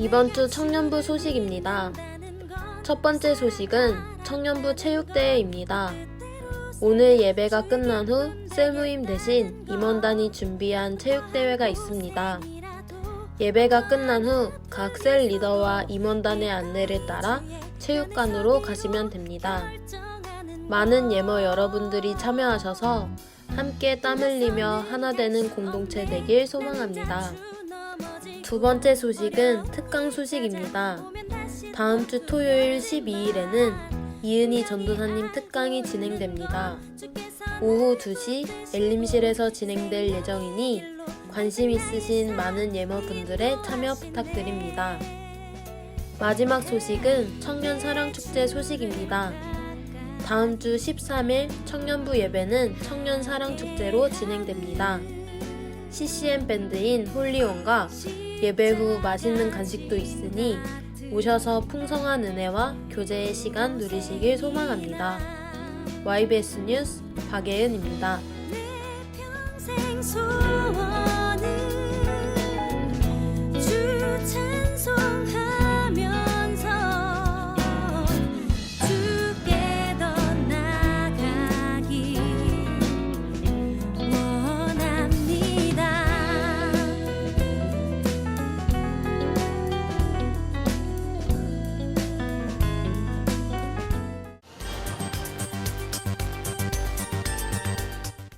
이번 주 청년부 소식입니다. 첫 번째 소식은 청년부 체육대회입니다. 오늘 예배가 끝난 후 셀모임 대신 임원단이 준비한 체육대회가 있습니다. 예배가 끝난 후 각 셀 리더와 임원단의 안내를 따라 체육관으로 가시면 됩니다. 많은 예머 여러분들이 참여하셔서 함께 땀 흘리며 하나 되는 공동체 되길 소망합니다. 두 번째 소식은 특강 소식입니다. 다음 주 토요일 12일에는 이은희 전도사님 특강이 진행됩니다. 오후 2시 엘림실에서 진행될 예정이니 관심 있으신 많은 예머분들의 참여 부탁드립니다. 마지막 소식은 청년 사랑 축제 소식입니다. 다음 주 13일 청년부 예배는 청년 사랑 축제로 진행됩니다. CCM 밴드인 홀리온과 예배 후 맛있는 간식도 있으니 오셔서 풍성한 은혜와 교제의 시간 누리시길 소망합니다. YBS 뉴스 박예은입니다.